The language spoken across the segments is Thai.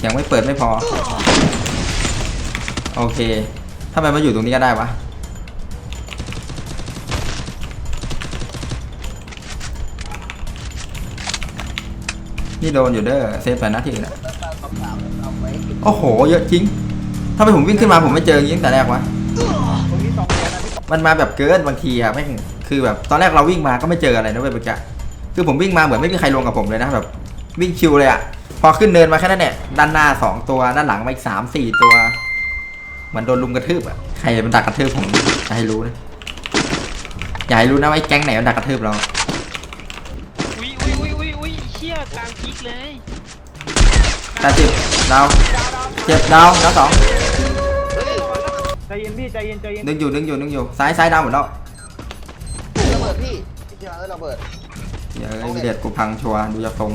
เสียงไม่เปิดไม่พอ โอเคทำไมมาอยู่ตรงนี้ก็ได้วะนี่โดนอยู่เด้อเซฟไปนะที่อื่นอะโอ้โห เยอะจริงทำไมผมวิ่งขึ้นมาผมไม่เจออย่างนี้ตั้งแต่แรกวะตรงนี้สองตัวนะพี่มันมาแบบเกินบางทีอะไม่งคือแบบตอนแรกเราวิ่งมาก็ไม่เจออะไรนะเว้ยเมื่อกี้คือผมวิ่งมาเหมือนไม่มีใครลงกับผมเลยนะแบบวิ่งชิวเลยอะ พอขึ้นเนินมาแค่นั้นเนี่ยด้านหน้าสองตัวด้านหลังมาอีกสามสี่ตัวเหมันโดนลุมกระทืบอะใครมันดักกระทืบผมจะให้รู้นะอย่าให้รู้นะว่าไอ้แก๊งไหนมันดักกระทืบเราอุ้ยอุ้ยอุ้ยอุ้ยอุ้ยเชี่ยกลางพีกเลยแปดสิบดาวเจ็บดาวดาวสองใจเย็นพี่ใจเย็นใจเย็นนึงอยู่นึงอยู่นึงอยู่ซ้ายซ้ายดาวหมดแล้วระเบิดพี่พี่เจอเออระเบิดเดี๋ยวไอ้เด็ดกูพังชัวร์ดูจากทรง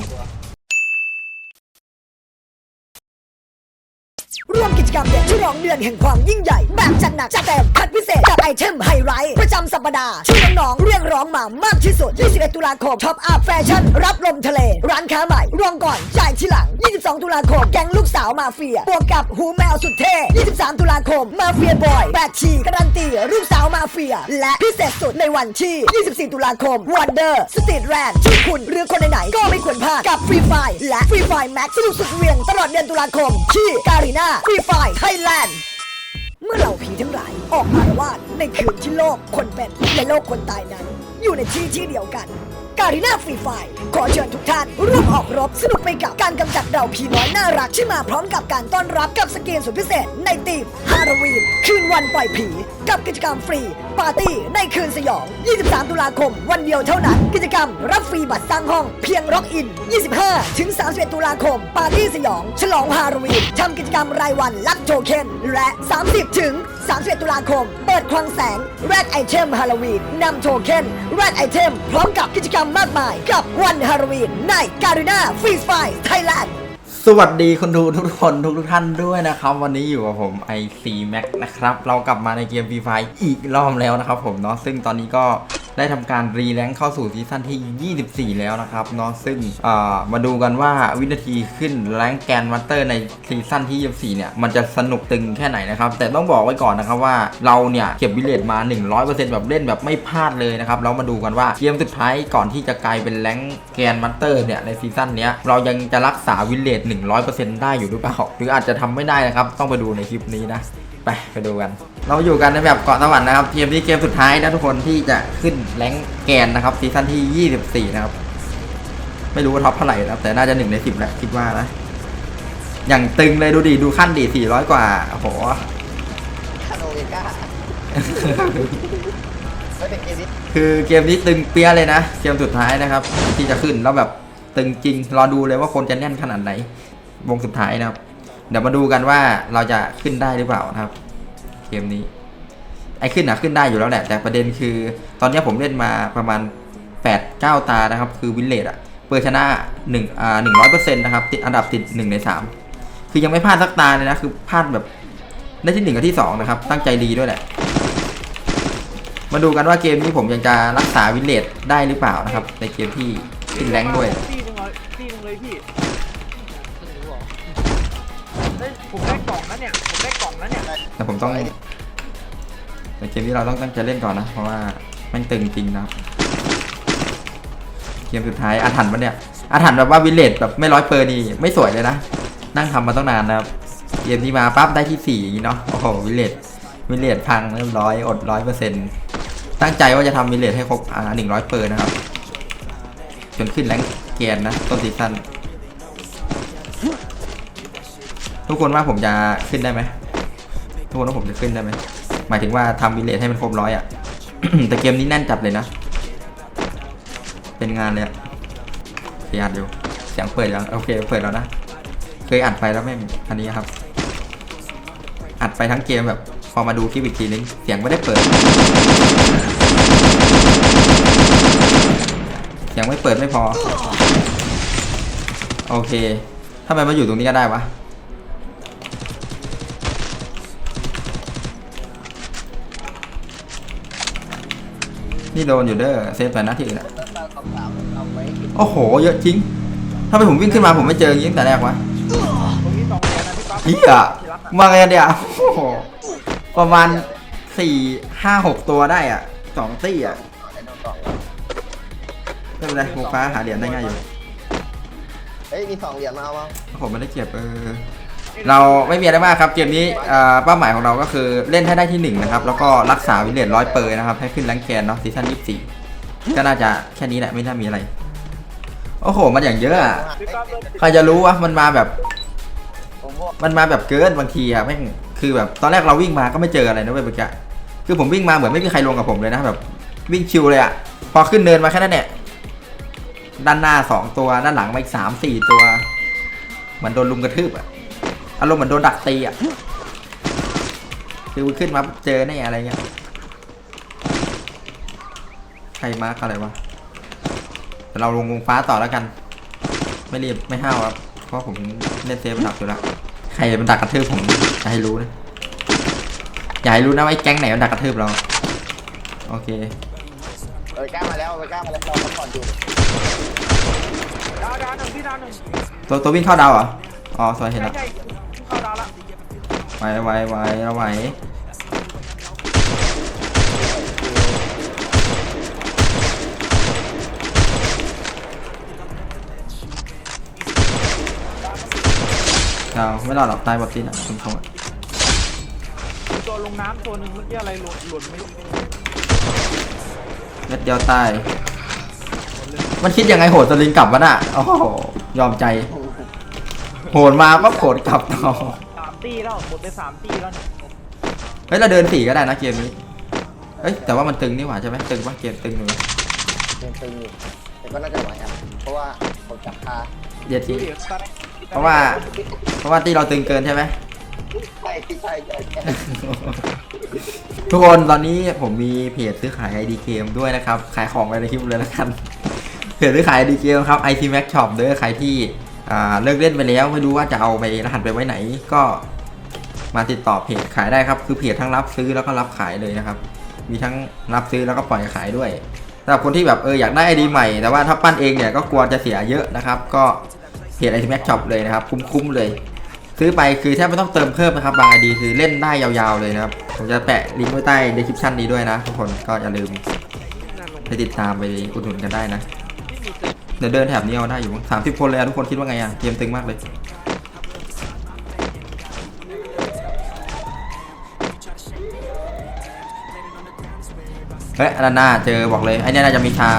ร่วมกิจกรรมเด็กที่ร้องเดือนแห่งความยิ่งใหญ่ แบบจัดหนักจัดเต็มคัดพิเศษกับไอเทมไฮไลท์ประจำสัปดาห์ที่น้องๆเรียกร้องมามากที่สุด 21 ตุลาคมท็อปอัพแฟชั่นรับลมทะเล ร้านค้าใหม่รวมก่อนจ่ายทีหลัง 22 ตุลาคมแก๊งลูกสาวมาเฟียบวกกับหูแมวสุดเท่ 23 ตุลาคมมาเฟียบอยแบกชีการันตีลูกสาวมาเฟีย และพิเศษสุดในวันที่ 24 ตุลาคมวันเดอร์สตรีทแรนที่อคุณหรือคนไหนๆก็ไม่ควรพลาดกับฟรีไฟและฟรีไฟแม็กสนุกสุดเวียงตลอดเดือนตุลาคมที่การีนาฟรีีไฟไทยแลนด์ เมื่อเหล่าผีทั้งหลายออกมารวาดในคืนที่โลกคนเป็นและโลกคนตายนั้น อยู่ในที่ที่เดียวกัน การีนาฟรีไฟขอเชิญทุกท่านร่วมออกรบสนุกไปกับการกำจัดเราผีน้อยน่ารักที่มาพร้อมกับการต้อนรับกับสเกนสุดพิเศษ ในทีมฮาโลวีนคืนวันปล่อยผี กับกิจกรรมฟรี ปาร์ตี้ในคืนสยอง 23 ตุลาคม วันเดียวเท่านั้น กิจกรรมรับฟรีบัตรสร้างห้องเพียงร็อกอิน 25 ถึง 31 ตุลาคม ปาร์ตี้สยอง ฉลองฮาโลวีนทำกิจกรรมรายวันลักโทเค็นและ 30 ถึง 31 ตุลาคม เปิดคลังแสงแรดไอเทมฮาโลวีนนำโทเค็นแรดไอเทมพร้อมกับกิจกรรมมากมาย กับวันฮาโลวีนในการีนาฟรีไฟไทยแลนด์สวัสดีคนดูทุกคนทุกทุกท่านด้วยนะครับ วันนี้อยู่กับผม IC Max นะครับ เรากลับมาในเกม Free Fire อีกรอบแล้วนะครับผมเนาะซึ่งตอนนี้ก็ ได้ทำการรีแลงค์เข้าสู่ซีซั่นที่ 24 แล้วนะครับเนาะซึ่งมาดูกันว่าวินาทีขึ้นแรงแกนมัตเตอร์ในซีซั่นที่ 24 เนี่ย มันจะสนุกตึงแค่ไหนนะครับ แต่ต้องบอกไว้ก่อนนะครับว่าเราเนี่ยเก็บวิเลตมา 100%แบบเล่นแบบไม่พลาดเลยนะครับเรามาดูกันว่าเกมสุดท้ายก่อนที่จะกลายเป็นแรงแกนมัตเตอร์เนี่ยในซีซั่นนี้เรายังจะรักษาวิเลต100%ได้อยู่หรือเปล่าหรืออาจจะทำไม่ได้นะครับต้องไปดูในคลิปนี้นะ ไปไปดูกัน เราอยู่กันในแบบเกาะสวรรค์นะครับเกมนี้เกมสุดท้ายนะทุกคนที่จะขึ้นแรงแกนนะครับซีซั่นที่ 24 นะครับ ไม่รู้ว่าท็อปเท่าไหร่นะครับ แต่น่าจะหนึ่งในสิบแหละคิดว่านะ อย่างตึงเลยดูดิดูขั้นดิ400 กว่าโอ้โหคาโนเวก้าไม่เป็นเกมนี้คือเกมนี้ตึงเปี้ยเลยนะ เกมสุดท้ายนะครับ ที่จะขึ้นแล้วแบบตึงจริงรอดูเลยว่าคนจะแน่นขนาดไหนวงสุดท้ายนะครับ เดี๋ยวมาดูกันว่าเราจะขึ้นได้หรือเปล่านะครับ เกมนี้ ไอ้ขึ้นอะขึ้นได้อยู่แล้วแหละ แต่ประเด็นคือ ตอนนี้ผมเล่นมาประมาณ 8 9 ตานะครับ คือวินเลดอะเปิดชนะ1อ่า100%นะครับ ติดอันดับติด1ใน 3 คือยังไม่พลาดสักตาเลยนะ คือพลาดแบบได้ที่1กับที่ 2 นะครับ ตั้งใจดีด้วยแหละ มาดูกันว่าเกมนี้ผมยังจะรักษาวินเลดได้หรือเปล่านะครับ ในเกมที่ขึ้นแรงด้วยตีหนึ่งเลยตีหนึ่งเลยพี่ เฮ้ผมได้กล่องแล้วเนี่ย ผมได้กล่องแล้วเนี่ย แต่ผมต้องในเกมนี้เราต้องตั้งใจเล่นก่อนนะ เพราะว่าแม่งตึงจริงนะครับเกมสุดท้ายอาถรรพ์ปะเนี่ยอาถรรพ์แบบว่าวิลเลจแบบไม่ร้อยเปอร์นี่ไม่สวยเลยนะ นั่งทำมาตั้งนานนะครับเกมนี้มาปั๊บได้ที่สี่อย่างนี้เนาะโอ้โหวิลเลจวิลเลจพังเรียบร้อยอดร้อยเปอร์เซ็นต์ตั้งใจว่าจะทำวิลเลจให้ครบอ่าหนึ่งร้อยเปอร์นะครับ จนขึ้นแรงเกียนนะต้นซีซั่น ทุกคนว่าผมจะขึ้นได้ไหมทุกคนว่าผมจะขึ้นได้ไหมหมายถึงว่าทำวิเลจให้มันครบร้อยอะ แต่เกมนี้แน่นจัดเลยนะ เป็นงานเลยอะเสียอัดอยู่เสียงเปิดยังโอเคเปิดแล้วนะ เคยอัดไปแล้วไม่งอันนี้ครับ อัดไปทั้งเกมแบบพอมาดูคลิปอีกทีนึงเสียงไม่ได้เปิดเสียงไม่เปิดไม่พอ โอเคทำไมมาอยู่ตรงนี้ก็ได้วะ นี่โดนอยู่เด้อเซฟไปนะที่อื่นอะแล้วเราสาวๆเอาไว้กินโอ้โห เยอะจริงทำไมผมวิ่งขึ้นมาผมไม่เจออย่างนี้ตั้งแต่แรกวะตรงนี้สองเฮียมาไงเนี่ยโอ้โหประมาณสี่ห้าหกตัวได้อะสองตี้อะไอ้โดนกล่องไม่เป็นไรหมูฟ้าหาเหรียญได้ง่ายอยู่เฮ้ยมีสองเหรียญมาเอามาผมไม่ได้เก็บเออ เราไม่มีอะไรมากครับเกมนี้เป้าหมายของเราก็คือเล่นให้ได้ที่หนึ่งนะครับแล้วก็รักษาวิลเลจร้อยเปอร์นะครับให้ขึ้นแรงแคนเนาะซีซั่นยี่สี่ก็น่าจะแค่นี้แหละไม่น่ามีอะไร โอ้โห มันอย่างเยอะอะใครจะรู้วะมันมาแบบ มันมาแบบเกินบางทีอะแม่งคือแบบตอนแรกเราวิ่งมาก็ไม่เจออะไรนะเว้ยเมื่อกี้คือผมวิ่งมาเหมือนไม่มีใครลงกับผมเลยนะแบบ วิ่งชิวเลยอะพอขึ้นเนินมาแค่นั้นเนี่ยด้านหน้าสองตัวด้านหลังมาอีกสามสี่ตัวเหมือนโดนลุมกระทืบอะ อารมณ์เหมือนโดนดักตีอะคือขึ้นมาเจอแน่อะไรเงี้ยใครมาร์กอะไรวะเดี๋ยวเราลงวงฟ้าต่อแล้วกัน ไม่รีบไม่ห้าวครับเพราะผมเล่นเซฟเป็นหลักอยู่แล้วใครมันดักกระทืบผมอย่าให้รู้นะอย่าให้รู้นะว่าไอ้แก๊งไหนมันดักกระทืบเราโอเคเออกล้ามาแล้วเออกล้ามาแล้วเราพักผ่อนอยู่ดาวดาวหนึ่งพี่ดาวหนึ่งตัวตัววิ่งเข้าดาวเหรออ๋อสวยเห็นใช่แล้ว ไวไวไวเราไหวดาวไม่รอดหรอกตายบอดตีนอะคุณชมมีตัวลงน้ำตัวหนึ่งเมื่อกี้อะไรหล่นหล่นไม่รู้เม็ดเดียวตาย มันคิดยังไงโหดสลิงกลับวะน่ะโอ้โหยอมใจ โหดมาก็โหดกลับต่อสาม ตีแล้วหมดไปสามตีแล้วเนี่ยเฮ้ยเราเดินสี่ก็ได้นะเกมนี้เฮ้ยแต่ว่ามันตึงนี่หว่าใช่ไหมตึงปะเกมตึงอยู่นะยังตึงอยู่แต่ก็น่าจะไหวครับเพราะว่าผมจับคาเดี๋ยวทีดูดิตอนนี้เพราะว่าเพราะว่าที่เราตึงเกินใช่ไหม ใช่ใช่ใช่ใช่ทุกคนตอนนี้ผมมีเพจซื้อขาย ID เกมด้วยนะครับ ขายของไว้ในคลิปเลยแล้วกันเพจซื้อขาย ID เกมครับ IT Max Shop เด้อใครที่อ่าเลิกเล่นไปแล้วไม่รู้ว่าจะเอาไปรหัสไปไว้ไหน ก็ มาติดต่อเพจขายได้ครับ คือเพจทั้งรับซื้อแล้วก็รับขายเลยนะครับ มีทั้งรับซื้อแล้วก็ปล่อยขายด้วยสำหรับคนที่แบบเอออยากได้ ID ใหม่ แต่ว่าถ้าปั้นเองเนี่ยก็กลัวจะเสียเยอะนะครับ ก็เพจ IT Max Shop เลยนะครับ คุ้มๆเลย ซื้อไปคือแทบไม่ต้องเติมเพิ่มนะครับบางไอดีคือเล่นได้ยาวๆเลยนะครับ ผมจะแปะลิงก์ไว้ใต้ description นี้ด้วยนะทุกคนก็อย่าลืมไปติดตามไปอุดหนุนกันได้นะเดี๋ยวเดินแถบนี้เอาได้อยู่สามสิบคนเลยทุกคนคิดว่าไงอะเกมตึงมากเลย เฮ้ยอันนั้นน่าเจอบอกเลยไอเนี้ยน่าจะมีชา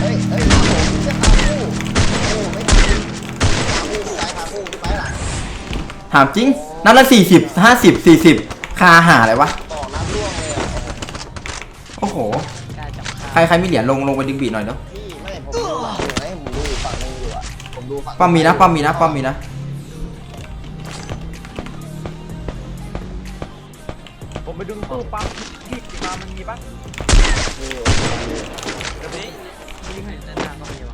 เฮ้ยเฮ้ยขาผมจะขาคู่โอ้ไม่ทันขาคู่พี่ไปขาคู่พี่ไปหลังถามจริงนัดละสี่สิบห้าสิบสี่สิบคาหาอะไรวะต่อน้ำร่วงเลยอะโอ้โหใครใครมีเหรียญลงลงไปดึงบีหน่อยเนาะพี่ไม่ผมดูหลังไหนผมดูฝั่งนึงอยู่อะผมดูฝั่งป้อมมีนะป้อมมีนะป้อมมีนะ ดึงตู้ปั๊มที่มามันมีปะมีอยู่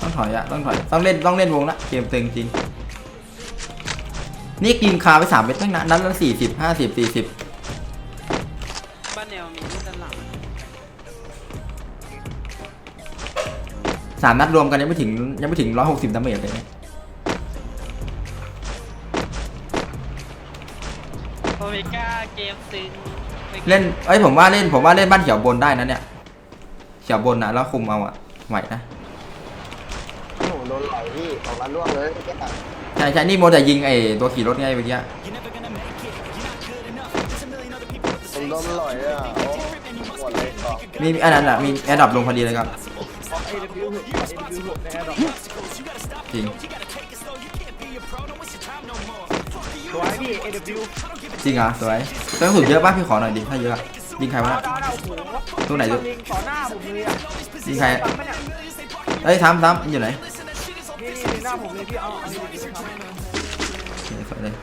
ต้องถอยอะต้องถอยต้องเล่นต้องเล่นวงละเกมตึงจริง นี่กินคาไปสามเม็ดตั้งนานนั้นละสี่สิบห้าสิบสี่สิบบ้านแนวมีที่ด้านหลังสามนัดรวมกันยังไม่ถึงยังไม่ถึงร้อยหกสิบดาเมจเลยเนี่ย เมก้าเกมตึงเล่นเอ้ยผมว่าเล่นผมว่าเล่นบ้านเขียวบนได้นะเนี่ยเขียวบนนะแล้วคุมเอาอะไหวนะโอ้โหโดนไหลพี่สองนัดร่วงเลยพี่แกใช่ใช่นี่โมแต่ยิงไอ้ตัวขี่รถไงเมื่อกี้ผมโดนหลอยอะโอ้ปวดเลยต่อมีมีอันนั้นอะมีแอร์ดับลงพอดีเลยครับเพราะ AW หก AW หกในแอร์ดรอปจริง สวยพี่ AW จริงเหรอสวยกระสุนเยอะป่ะพี่ขอหน่อยดิถ้าเยอะยิงใครวะ ดาวดาวดาวโอ้โหตัวไหนดูยิงต่อหน้าผมเลยอะยิงใครปั๊มปะเนี่ยเอ้ยซ้ำซ้ำมันอยู่ไหนนี่นี่หน้าผมเลยพี่เอาเอานี่ดิทำโอเคสวยเลย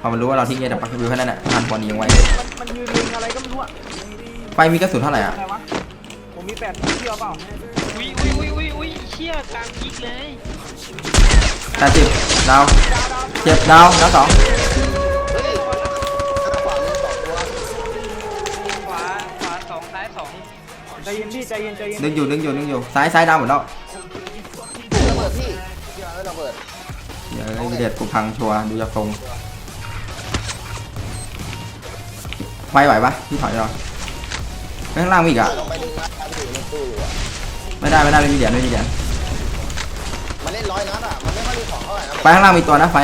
พอมันรู้ว่าเราทิ้งเอดับปักวิวแค่นั้นแหละทันบอลยิงไว้มันมันยืนยิงอะไรก็ไม่รู้อะไฟมีกระสุนเท่าไหร่อะอะไรวะผมมีแปดเที่ยวเปล่าอุ้ยอุ้ยอุ้ยอุ้ยอุ้ยเชี่ยกลางยิกเลย แปดสิบดาวดาวดาวเจ็บดาวดาวสองขวาขวาสองซ้ายสองใจเย็นพี่ใจเย็นใจเย็นดึงอยู่ดึงอยู่ดึงอยู่ซ้ายซ้ายดาวหมดแล้วระเบิดพี่รไม่ระเบิดเดี๋ยวไอ้เด็ดกูพังชัวร์ดูจะตรงไฟไหวปะพี่ถอยเหรอข้างล่างมีอีกอะลงไปดึงนะพี่ในตู้อยู่อะไม่ได้ไม่ได้ไม่มีเหรียญไม่มีเหรียญ มันเล่นร้อยนัดอะ มันไม่ค่อยมีของเท่าไหร่นะไปข้างล่างมีตัวนะไฟ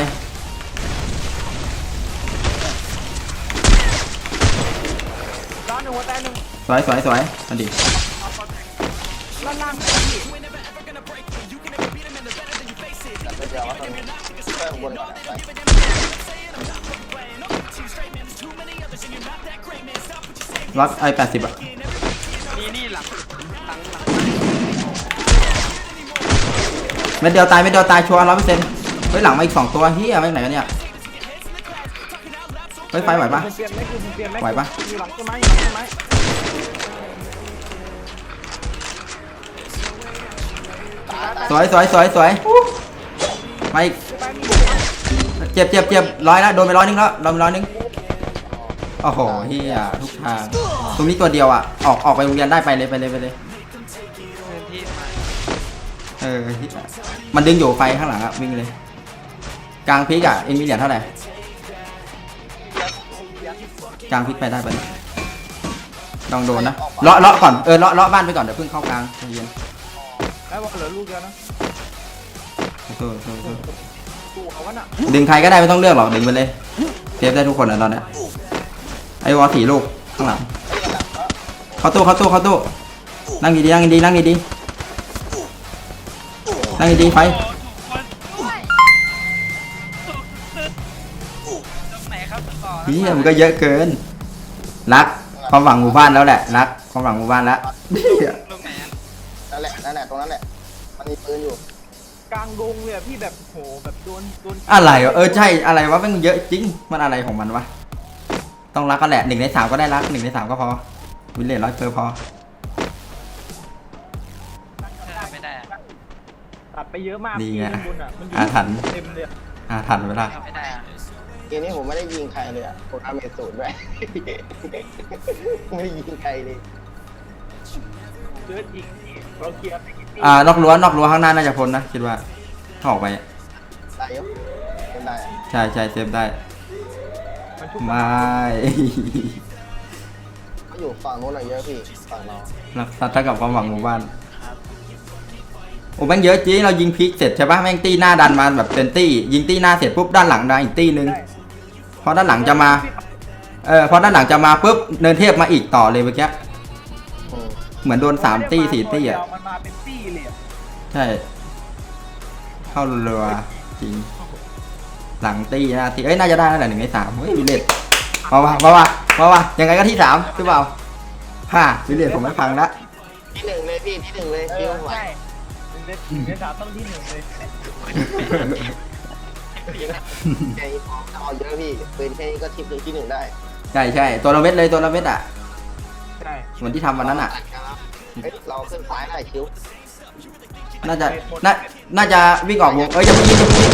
ด้านหนึ่งหัวใจหนึ่งสวยสวยสวยอันดีล่างล่างแต่เป็นเดียวว่าตอนนี้ช่วยข้างบนก่อนนะไปล็อกไอ้แปดสิบอะ เม็ดเดียวตายเม็ดเดียวตายชัวร์ร้อยเปอร์เซ็นต์เฮ้ยหลังมาอีกสองตัวเฮียไปไหนกันเนี่ยเฮ้ยไฟไหวปะเปลี่ยนไหมคือเปลี่ยนไหมไหวปะอยู่หลังต้นไม้อยู่หลังต้นไม้สวยสวยสวยสวยมาอีกไปเจ็บเจ็บเจ็บร้อยแล้วโดนไปร้อยนึงแล้วโดนไปร้อยนึงโอ้โหเฮียทุกทางตรงนี้ตัวเดียวอะออกออกไปโรงเรียนได้ไปเลยไปเลยไปเลย เออเหี้ยมันดึงอยู่ไฟข้างหลังอะวิ่งเลย กลางพลิกอะเอ็งมีเหรียญเท่าไหร่ กลางพลิกไปได้ไปะลองโดนนะ เลาะเลาะก่อน เออ เลาะเลาะบ้านไปก่อนเดี๋ยวเพิ่งเข้ากลางใจเย็นแล้วบอกเหลือลูกเดียวนะโทษโทษโทษตู้เขาวันอะดึงใครก็ได้ไม่ต้องเลือกหรอกดึงไปเลยเซฟได้ทุกคนนะตอนเนี้ยไอ้วอลสี่ลูกข้างหลังเข้าตู้เข้าตู้เข้าตู้นั่งดีๆนั่งดีๆนั่งดีๆ นั่งดีๆไฟโอ้ถูกคนถูกตึ๊ดตรงไหนครับตะกอนนี่มันก็เยอะเกิน รักความหวังหมู่บ้านแล้วแหละ รักความหวังหมู่บ้านแล้วตรงไหนอะนั่นแหละนั่นแหละตรงนั้นแหละมันมีปืนอยู่กลางดงเลยอะพี่แบบโหแบบโดนโดนอะไรวะเออใช่อะไรวะมันเยอะจริงมันอะไรของมันวะต้องรักก็แหละหนึ่งในสามก็ได้รักหนึ่งในสามก็พอวิลเลจร้อยเปอร์พอ ตัดไปเยอะมากนี่พี่ไงข้างบนอะมันยิงอาถรรพ์ เต็มเลยอะอ่าทันเวลาไม่ได้อะเกมนี้ผมไม่ได้ยิงใครเลยอะผมทำเมสูตรด้วยไม่ได้ยิงใครเลยเยอะจริงพี่เราเคลียร์ไปกี่ปีอ่านอกรั้วนอกรั้วข้างหน้าน่าจะพ้นนะคิดว่าถ้าออกไปอะตายยกเป็นได้อะใช่ใช่เซฟได้มันชุบไม่ เขาอยู่ฝั่งนู้นอะเยอะพี่ฝั่งเรารักสัตว์เท่ากับความหวังหมู่บ้าน โอ้แม่งเยอะจริงเรายิงพลิกเสร็จใช่ปะแม่งตีหน้าดันมาแบบเป็นตี้ยิงตีหน้าเสร็จปุ๊บด้านหลังดันอีกตีนึงได้พอด้านหลังจะมาเออพอด้านหลังจะมาปุ๊บเนินเทพมาอีกต่อเลยเมื่อกี้อืมเหมือนโดนสามตี้สี่ตี้อะมันมาเป็นตี้เลยอะใช่เข้าเรือจริง หลังตี้หน้าตี้เอ้ยน่าจะได้แล้วแหละหนึ่งในสามเฮ้ยวิลเลตมาว่ะมาว่ะมาว่ะยังไงก็ที่สามหรือเปล่าฮ่าวิลเลตผมไม่พังละที่หนึ่งเลยพี่ที่หนึ่งเลยเอคิวอไหว ใช่หนึ่งในหนึ่งในสามต้องที่หนึ่งเลยแค่นี้พอเอาเยอะพี่ปืนแค่นี้ก็ทิปหนึ่งที่หนึ่งได้ใช่ใช่ตัวละเม็ดเลยตัวละเม็ดอะใช่เหมือนที่ทำวันนั้นอะเฮ้ยเราขึ้นซ้ายได้คิวน่าจะน่าน่าจะวิ่งออกวงเอ้ยจะไม่ยิงจะไม่ยิง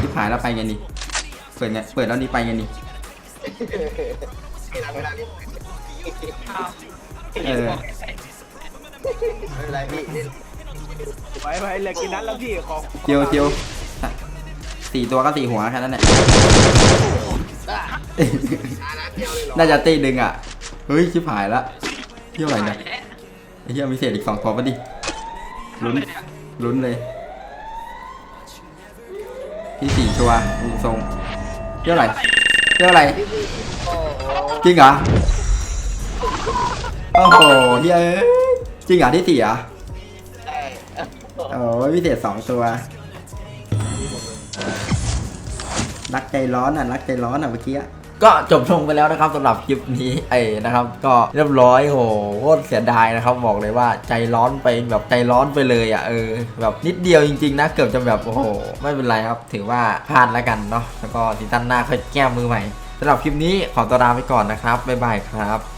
ที่หายแล้วไปไงนี่เปิดไงเปิดแล้วนี่ไปไงนี่เวลาเวลานี้อ้าวเออไม่เป็นไรพี่เล่น ไปไปเหลือกี่นัดแล้วพี่ของเจียวเจียวสี่ตัวก็สี่หัวแค่นั้นแหละได้อานัดเดียวเลยเหรอน่าจะตีดึงอะ เฮ้ย ชิบหายละเที่ยวอะไรเนี่ยแหละไอ้เที่ยวมีเศษอีกสองตัวปะดิ ลุ้น ลุ้นเลยที่สี่ตัวดูทรงเที่ยวอะไรเที่ยวอะไรโอ้โหจริงเหรอ โอ้โหเฮ้ยจริงเหรอที่สี่เหรอใช่ โอ้ยพิเศษสองตัว รักใจร้อนอะ รักใจร้อนอะเมื่อกี้ก็จบลงไปแล้วนะครับสำหรับคลิปนี้ไอ้นะครับ ก็เรียบร้อยโหโคตรเสียดายนะครับ บอกเลยว่าใจร้อนไปแบบใจร้อนไปเลยอะเออแบบนิดเดียวจริงๆนะเกือบจะแบบโอ้โหไม่เป็นไรครับ ถือว่าพลาดแล้วกันเนาะแล้วก็ซีซั่นหน้าค่อยแก้มือใหม่สำหรับคลิปนี้ขอตัวลาไปก่อนนะครับบ๊ายบายครับ